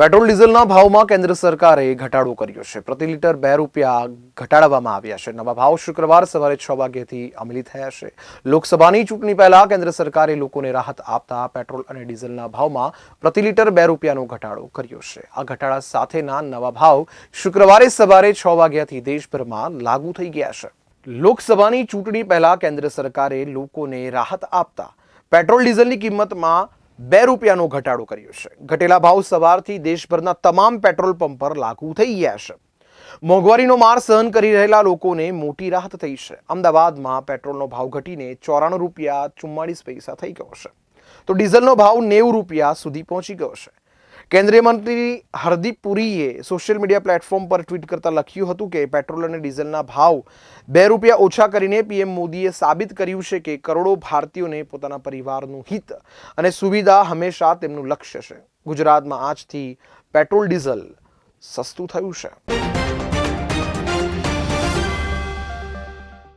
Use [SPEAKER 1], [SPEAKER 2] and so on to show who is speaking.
[SPEAKER 1] Petrol ડીઝલના ભાવમાં કેન્દ્ર સરકારે ઘટાડો કર્યો છે. પ્રતિ લીટર બે રૂપિયા ઘટાડવામાં આવ્યા છે. નવા ભાવ શુક્રવાર સવારે છ વાગ્યાથી અમલી થયા છે. લોકસભાની ચૂંટણી પહેલા કેન્દ્ર સરકારે લોકોને રાહત આપતા પેટ્રોલ અને ડીઝલના ભાવમાં પ્રતિ લીટર બે રૂપિયાનો ઘટાડો કર્યો છે. આ ઘટાડા સાથેના નવા ભાવ શુક્રવારે સવારે છ વાગ્યાથી દેશભરમાં લાગુ થઈ ગયા છે. લોકસભાની ચૂંટણી પહેલા કેન્દ્ર સરકારે લોકોને રાહત આપતા પેટ્રોલ ડીઝલની કિંમતમાં બે રૂપિયાનો ઘટાડો કર્યો છે. ઘટેલા ભાવ સવારથી દેશભરના તમામ પેટ્રોલ પંપ પર લાગુ થઈ ગયા છે. મોંઘવારીનો માર સહન કરી રહેલા લોકોને મોટી રાહત થઈ છે. અમદાવાદમાં પેટ્રોલનો ભાવ ઘટીને ચોરાણું રૂપિયા ચુમ્માળીસ પૈસા થઈ ગયો છે. તો ડીઝલનો ભાવ નેવું રૂપિયા સુધી પહોંચી ગયો છે. કેન્દ્રીય મંત્રી હરદીપ પુરીએ સોશિયલ મીડિયા પ્લેટફોર્મ પર ટ્વીટ કરતા લખ્યું હતું કે પેટ્રોલ અને ડીઝલના ભાવ બે રૂપિયા ઓછા કરીને પીએમ મોદીએ સાબિત કર્યું છે કે કરોડો ભારતીયોને પોતાના પરિવારનું હિત અને સુવિધા હંમેશા તેમનું લક્ષ્ય છે. ગુજરાતમાં આજથી પેટ્રોલ ડીઝલ સસ્તું થયું છે.